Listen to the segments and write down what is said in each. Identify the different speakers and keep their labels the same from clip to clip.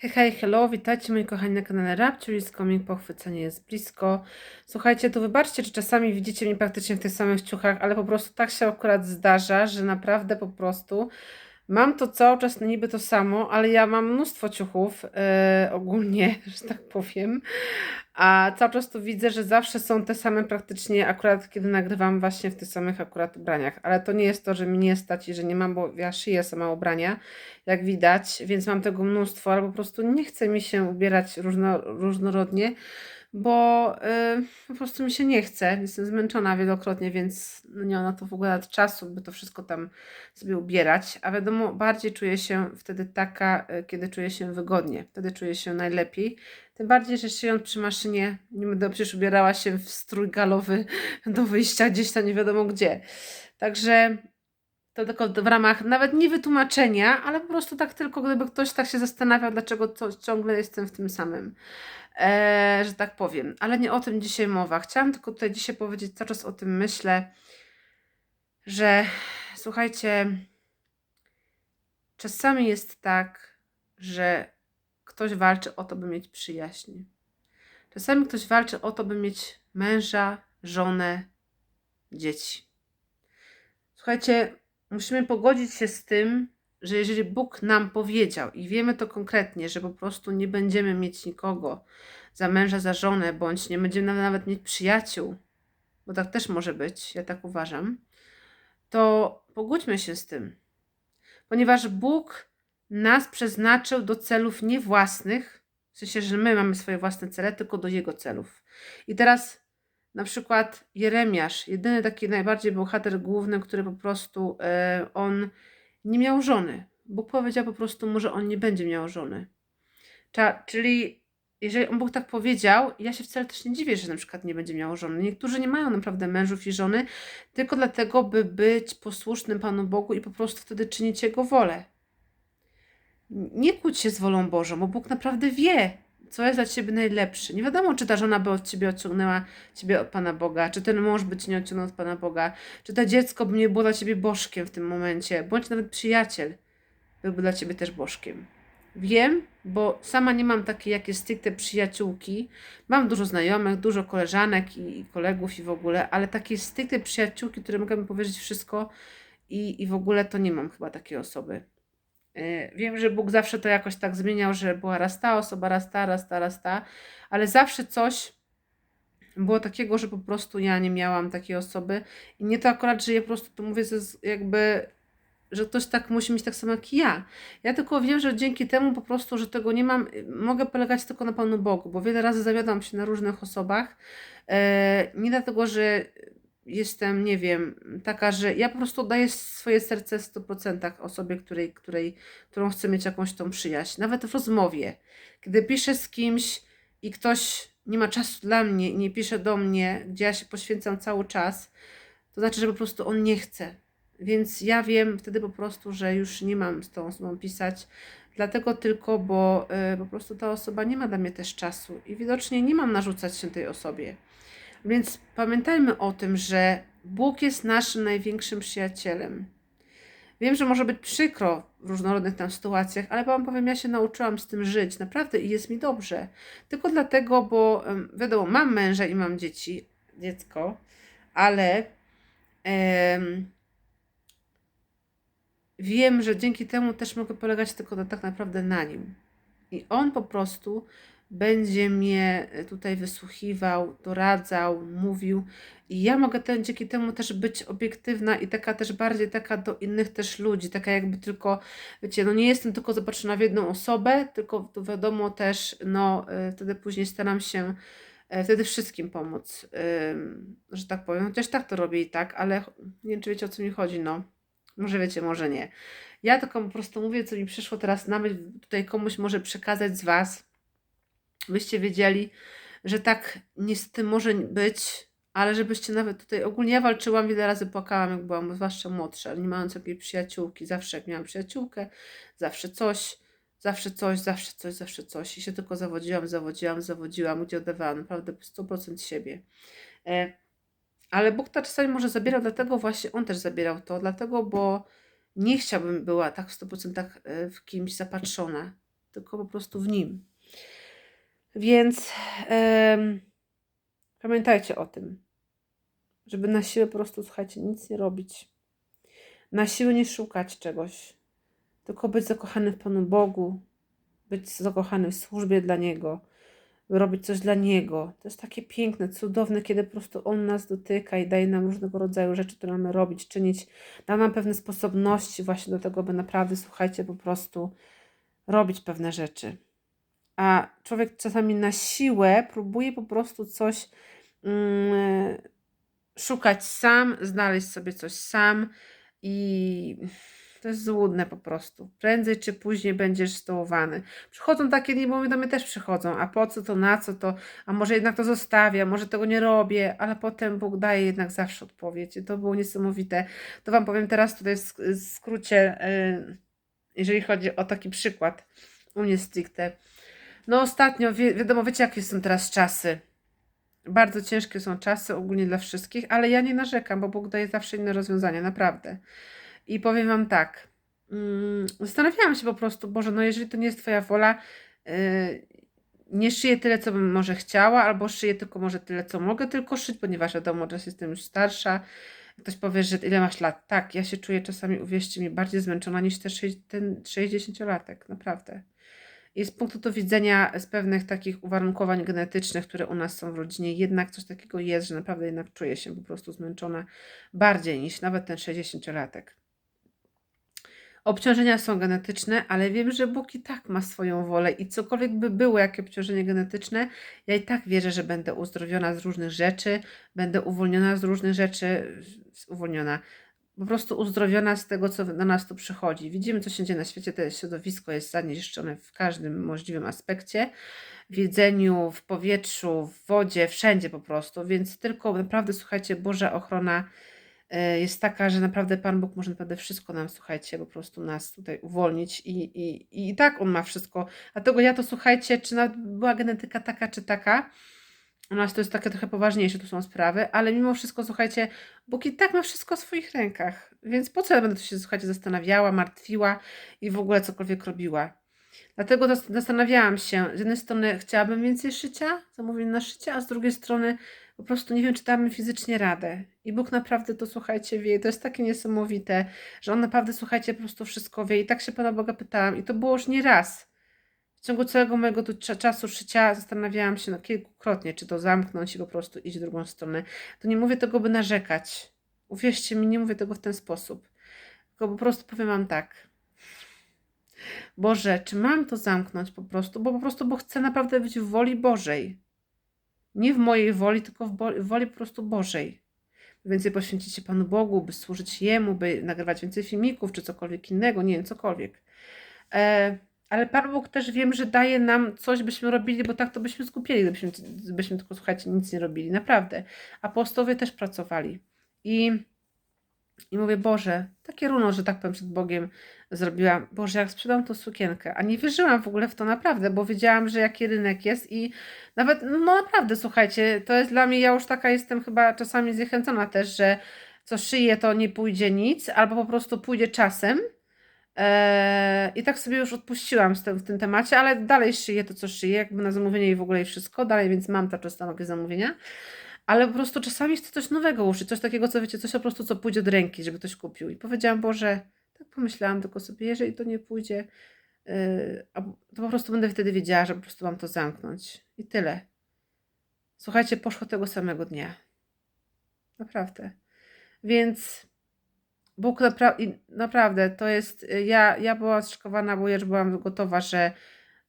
Speaker 1: Hej, hej, hello, witajcie moi kochani na kanale Rapture is coming, pochwycenie jest blisko. Słuchajcie, to wybaczcie, czy czasami widzicie mnie praktycznie w tych samych ciuchach, ale po prostu tak się akurat zdarza, że naprawdę po prostu mam to cały czas niby to samo, ale ja mam mnóstwo ciuchów yy, ogólnie, że tak powiem, a cały czas to widzę, że zawsze są te same praktycznie akurat kiedy nagrywam właśnie w tych samych akurat ubraniach, ale to nie jest to, że mi nie stać i że nie mam, bo ja szyję sama ubrania, jak widać, więc mam tego mnóstwo, ale po prostu nie chce mi się ubierać różno, różnorodnie, bo y, po prostu mi się nie chce. Jestem zmęczona wielokrotnie, więc no nie mam na to w ogóle nawet czasu, by to wszystko tam sobie ubierać. A wiadomo, bardziej czuję się wtedy taka, y, kiedy czuję się wygodnie. Wtedy czuję się najlepiej. Tym bardziej, że szyjąc przy maszynie, nie będę przecież ubierała się w strój galowy do wyjścia gdzieś tam nie wiadomo gdzie. Także to tylko w ramach nawet nie wytłumaczenia, ale po prostu tak tylko, gdyby ktoś tak się zastanawiał, dlaczego to ciągle jestem w tym samym, e, że tak powiem. Ale nie o tym dzisiaj mowa. Chciałam tylko tutaj dzisiaj powiedzieć, cały czas o tym myślę, że słuchajcie, czasami jest tak, że ktoś walczy o to, by mieć przyjaźń. Czasami ktoś walczy o to, by mieć męża, żonę, dzieci. Słuchajcie, musimy pogodzić się z tym, że jeżeli Bóg nam powiedział i wiemy to konkretnie, że po prostu nie będziemy mieć nikogo za męża, za żonę, bądź nie będziemy nawet mieć przyjaciół, bo tak też może być, ja tak uważam, to pogódźmy się z tym. Ponieważ Bóg nas przeznaczył do celów nie własnych, w sensie, że my mamy swoje własne cele, tylko do Jego celów. I teraz na przykład Jeremiasz, jedyny taki najbardziej bohater główny, który po prostu e, on nie miał żony. Bóg powiedział po prostu mu, że on nie będzie miał żony. Cza, czyli jeżeli on Bóg tak powiedział, ja się wcale też nie dziwię, że na przykład nie będzie miał żony. Niektórzy nie mają naprawdę mężów i żony, tylko dlatego, by być posłusznym Panu Bogu i po prostu wtedy czynić Jego wolę. Nie kłóć się z wolą Bożą, bo Bóg naprawdę wie, co jest dla ciebie najlepsze. Nie wiadomo, czy ta żona by od ciebie odciągnęła ciebie od Pana Boga, czy ten mąż by cię nie odciągnął od Pana Boga, czy to dziecko by nie było dla ciebie bożkiem w tym momencie, bądź nawet przyjaciel byłby dla ciebie też bożkiem. Wiem, bo sama nie mam takiej jakie stricte przyjaciółki. Mam dużo znajomych, dużo koleżanek i, kolegów i w ogóle, ale takiej stricte przyjaciółki, które mogę mi powiedzieć wszystko i, i w ogóle to nie mam chyba takiej osoby. E, wiem, że Bóg zawsze to jakoś tak zmieniał, że była raz ta osoba, raz ta, raz ta, raz ta, ale zawsze coś było takiego, że po prostu ja nie miałam takiej osoby. I nie to akurat, że ja po prostu to mówię, jakby, że ktoś tak musi mieć tak samo jak ja. Ja tylko wiem, że dzięki temu po prostu, że tego nie mam, mogę polegać tylko na Panu Bogu, bo wiele razy zawiadam się na różnych osobach. E, nie dlatego, że jestem, nie wiem, taka, że ja po prostu daję swoje serce w 100% osobie, której, której, którą chcę mieć jakąś tą przyjaźń. Nawet w rozmowie. Kiedy piszę z kimś i ktoś nie ma czasu dla mnie i nie pisze do mnie, gdzie ja się poświęcam cały czas, to znaczy, że po prostu on nie chce. Więc ja wiem wtedy po prostu, że już nie mam z tą osobą pisać, dlatego tylko, bo y, po prostu ta osoba nie ma dla mnie też czasu i widocznie nie mam narzucać się tej osobie. Więc pamiętajmy o tym, że Bóg jest naszym największym przyjacielem. Wiem, że może być przykro w różnorodnych tam sytuacjach, ale Wam powiem, ja się nauczyłam z tym żyć, naprawdę i jest mi dobrze. Tylko dlatego, bo wiadomo, mam męża i mam dzieci, dziecko, ale em, wiem, że dzięki temu też mogę polegać tylko na, tak naprawdę na nim. I on po prostu będzie mnie e, tutaj wysłuchiwał, doradzał, mówił. I ja mogę ten, dzięki temu też być obiektywna i taka też bardziej taka do innych też ludzi, taka jakby tylko, wiecie, no nie jestem tylko zobaczona w jedną osobę, tylko to wiadomo też, no e, wtedy później staram się e, wtedy wszystkim pomóc, że tak powiem. Chociaż tak to robię i tak, ale nie wiem, czy wiecie o co mi chodzi, no. Może wiecie, może nie. Ja tylko po prostu mówię, co mi przyszło teraz na myśl, tutaj komuś może przekazać z Was, byście wiedzieli, że tak niestety może być, ale żebyście nawet tutaj, ogólnie ja walczyłam, wiele razy płakałam, jak byłam, zwłaszcza młodsza, nie mając jakiejś przyjaciółki, zawsze jak miałam przyjaciółkę, zawsze coś, zawsze coś, zawsze coś, zawsze coś i się tylko zawodziłam, zawodziłam, zawodziłam, gdzie oddawałam naprawdę 100% siebie. E, ale Bóg to czasami może zabierał, dlatego właśnie On też zabierał to, dlatego, bo nie chciałbym była tak w 100% e, w kimś zapatrzona. tylko po prostu w Nim. Więc pamiętajcie o tym, żeby na siłę po prostu, słuchajcie, nic nie robić. Na siłę nie szukać czegoś, tylko być zakochany w Panu Bogu, być zakochany w służbie dla Niego, robić coś dla Niego. To jest takie piękne, cudowne, kiedy po prostu On nas dotyka i daje nam różnego rodzaju rzeczy, które mamy robić, czynić. Da nam pewne sposobności właśnie do tego, by naprawdę, słuchajcie, po prostu robić pewne rzeczy. A człowiek czasami na siłę próbuje po prostu coś mm, szukać sam, znaleźć sobie coś sam i to jest złudne po prostu. Prędzej czy później będziesz stołowany. Przychodzą takie dni, bo do mnie też przychodzą. A po co to, na co to? A może jednak to zostawię, może tego nie robię, ale potem Bóg daje jednak zawsze odpowiedź. I to było niesamowite. To Wam powiem teraz tutaj w skrócie, y, jeżeli chodzi o taki przykład u mnie stricte. No ostatnio, wi wiadomo, wiecie jakie są teraz czasy. Bardzo ciężkie są czasy ogólnie dla wszystkich, ale ja nie narzekam, bo Bóg daje zawsze inne rozwiązania, naprawdę. I powiem Wam tak. Mm, zastanawiałam się po prostu, Boże, no jeżeli to nie jest Twoja wola, yy, nie szyję tyle, co bym może chciała, albo szyję tylko może tyle, co mogę tylko szyć, ponieważ wiadomo, że jestem już starsza. Ktoś powie, że ile masz lat? Tak, ja się czuję czasami, uwierzcie mi, bardziej zmęczona niż ten 60-latek, naprawdę. I z punktu do widzenia z pewnych takich uwarunkowań genetycznych, które u nas są w rodzinie, jednak coś takiego jest, że naprawdę jednak czuję się po prostu zmęczona bardziej niż nawet ten 60-latek. Obciążenia są genetyczne, ale wiem, że Bóg i tak ma swoją wolę i cokolwiek by było, jakie obciążenie genetyczne, ja i tak wierzę, że będę uzdrowiona z różnych rzeczy, będę uwolniona z różnych rzeczy, uwolniona, po prostu uzdrowiona z tego, co na nas tu przychodzi. Widzimy, co się dzieje na świecie, to środowisko jest zanieczyszczone w każdym możliwym aspekcie, w jedzeniu, w powietrzu, w wodzie, wszędzie po prostu, więc tylko naprawdę, słuchajcie, Boża ochrona E, jest taka, że naprawdę Pan Bóg może naprawdę wszystko nam, słuchajcie, po prostu nas tutaj uwolnić i, i, i tak On ma wszystko. Dlatego ja to, słuchajcie, czy była genetyka taka, czy taka, u nas to jest takie trochę poważniejsze, tu są sprawy, ale mimo wszystko, słuchajcie, Bóg i tak ma wszystko w swoich rękach, więc po co ja będę tu się, słuchajcie, zastanawiała, martwiła i w ogóle cokolwiek robiła. Dlatego zastanawiałam się, z jednej strony chciałabym więcej szycia, zamówień na szycie, a z drugiej strony po prostu nie wiem, czy damy fizycznie radę. I Bóg naprawdę to, słuchajcie, wie. To jest takie niesamowite, że On naprawdę, słuchajcie, po prostu wszystko wie. I tak się Pana Boga pytałam. I to było już nie raz. W ciągu całego mojego tu czasu szycia zastanawiałam się no, kilkukrotnie, czy to zamknąć i po prostu iść w drugą stronę. To nie mówię tego, by narzekać. Uwierzcie mi, nie mówię tego w ten sposób. Tylko po prostu powiem Wam tak. Boże, czy mam to zamknąć po prostu? Bo po prostu, bo chcę naprawdę być w woli Bożej. Nie w mojej woli, tylko w, w woli po prostu Bożej. Więcej poświęcić się Panu Bogu, by służyć Jemu, by nagrywać więcej filmików, czy cokolwiek innego, nie wiem, cokolwiek. E, ale Pan Bóg też wiem, że daje nam coś, byśmy robili, bo tak to byśmy skupieli, gdybyśmy, gdybyśmy tylko, słuchajcie, nic nie robili. Naprawdę. Apostołowie też pracowali. I i mówię, Boże, takie runo, że tak powiem, przed Bogiem zrobiłam. Boże, jak sprzedam tą sukienkę. A nie wierzyłam w ogóle w to naprawdę, bo wiedziałam, że jaki rynek jest i nawet, no naprawdę, słuchajcie, to jest dla mnie, ja już taka jestem chyba czasami zniechęcona też, że co szyję, to nie pójdzie nic, albo po prostu pójdzie czasem. Eee, I tak sobie już odpuściłam z tym, w tym temacie, ale dalej szyję to, co szyję, jakby na zamówienie i w ogóle i wszystko. Dalej, więc mam cały czas tam jakieś zamówienia ale po prostu czasami chcę coś nowego uszyć, coś takiego, co wiecie, coś po prostu, co pójdzie do ręki, żeby ktoś kupił. I powiedziałam, Boże, tak pomyślałam tylko sobie, jeżeli to nie pójdzie, yy, to po prostu będę wtedy wiedziała, że po prostu mam to zamknąć. I tyle. Słuchajcie, poszło tego samego dnia. Naprawdę. Więc Bóg napra naprawdę to jest. Ja, ja byłam zszykowana, bo już byłam gotowa, że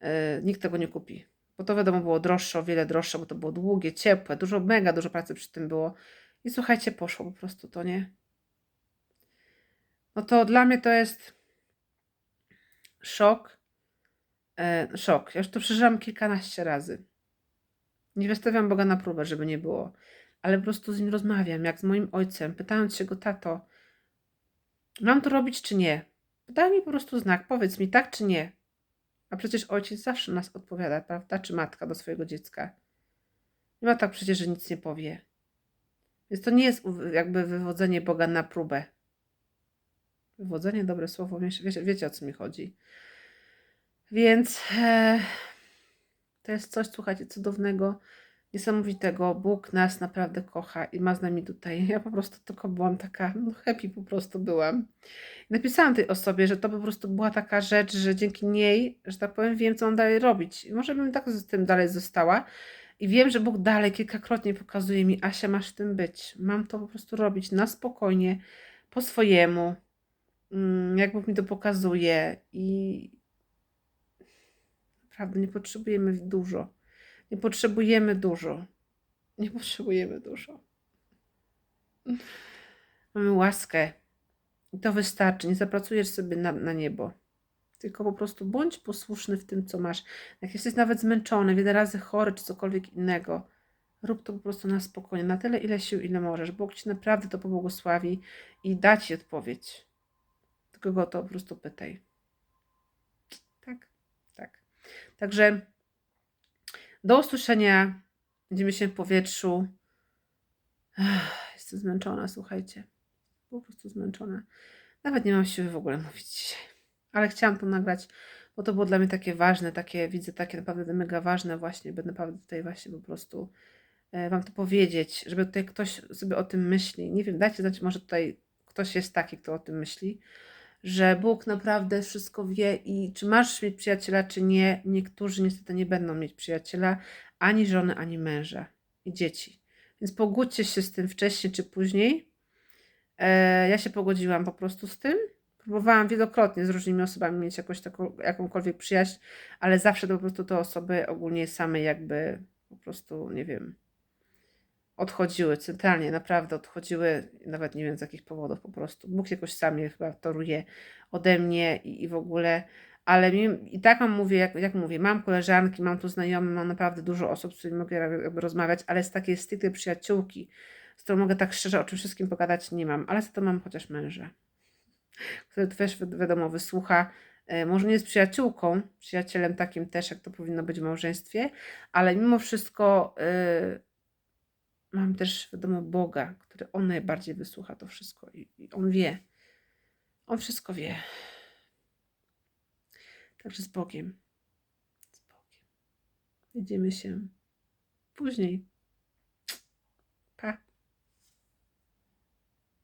Speaker 1: yy, nikt tego nie kupi bo to wiadomo było droższe, o wiele droższe, bo to było długie, ciepłe, dużo, mega dużo pracy przy tym było. I słuchajcie, poszło po prostu to, nie? No to dla mnie to jest szok. E, szok. Ja już to przeżyłam kilkanaście razy. Nie wystawiam Boga na próbę, żeby nie było. Ale po prostu z nim rozmawiam, jak z moim ojcem, pytając się go, tato, mam to robić czy nie? Daj mi po prostu znak, powiedz mi tak czy nie. A przecież ojciec zawsze nas odpowiada, prawda? Czy matka do swojego dziecka. Nie ma tak przecież, że nic nie powie. Więc to nie jest jakby wywodzenie Boga na próbę. Wywodzenie, dobre słowo, wiecie, wiecie o co mi chodzi. Więc e, to jest coś, słuchajcie, cudownego, niesamowitego. Bóg nas naprawdę kocha i ma z nami tutaj. Ja po prostu tylko byłam taka, no happy po prostu byłam. Napisałam tej osobie, że to po prostu była taka rzecz, że dzięki niej, że tak powiem, wiem, co mam dalej robić. I może bym tak z tym dalej została. I wiem, że Bóg dalej kilkakrotnie pokazuje mi, Asia, masz w tym być. Mam to po prostu robić na spokojnie, po swojemu, mm, jak Bóg mi to pokazuje. I naprawdę nie potrzebujemy dużo. Nie potrzebujemy dużo. Nie potrzebujemy dużo. Mamy łaskę. I to wystarczy. Nie zapracujesz sobie na, na niebo. Tylko po prostu bądź posłuszny w tym, co masz. Jak jesteś nawet zmęczony, wiele razy chory czy cokolwiek innego, rób to po prostu na spokojnie, na tyle, ile sił, ile możesz. Bóg ci naprawdę to pobłogosławi i da ci odpowiedź. Tylko go to po prostu pytaj. Tak, tak. Także do usłyszenia. Będziemy się w powietrzu. Ech, Jestem zmęczona, słuchajcie. Po prostu zmęczona. Nawet nie mam siły w ogóle mówić dzisiaj. Ale chciałam to nagrać, bo to było dla mnie takie ważne, takie widzę takie naprawdę mega ważne właśnie, będę naprawdę tutaj właśnie po prostu e, Wam to powiedzieć, żeby tutaj ktoś sobie o tym myśli. Nie wiem, dajcie znać, może tutaj ktoś jest taki, kto o tym myśli, że Bóg naprawdę wszystko wie i czy masz mieć przyjaciela, czy nie. Niektórzy niestety nie będą mieć przyjaciela, ani żony, ani męża i dzieci. Więc pogódźcie się z tym wcześniej czy później. E, ja się pogodziłam po prostu z tym. Próbowałam wielokrotnie z różnymi osobami mieć jakąś taką, jakąkolwiek przyjaźń, ale zawsze to po prostu te osoby ogólnie same jakby po prostu, nie wiem, odchodziły centralnie, naprawdę odchodziły, nawet nie wiem z jakich powodów po prostu. Bóg jakoś sam je chyba toruje ode mnie i, i w ogóle, ale mi, i tak mam mówię, jak, jak mówię, mam koleżanki, mam tu znajomych, mam naprawdę dużo osób, z którymi mogę jakby rozmawiać, ale z takiej stricte przyjaciółki, z którą mogę tak szczerze o czym wszystkim pogadać, nie mam, ale za to mam chociaż męża, który też wi- wiadomo wysłucha, e, może nie jest przyjaciółką, przyjacielem takim też, jak to powinno być w małżeństwie, ale mimo wszystko e, mam też wiadomo Boga, który On najbardziej wysłucha to wszystko i, i On wie. On wszystko wie. Także z Bogiem. Z Bogiem. Widzimy się później.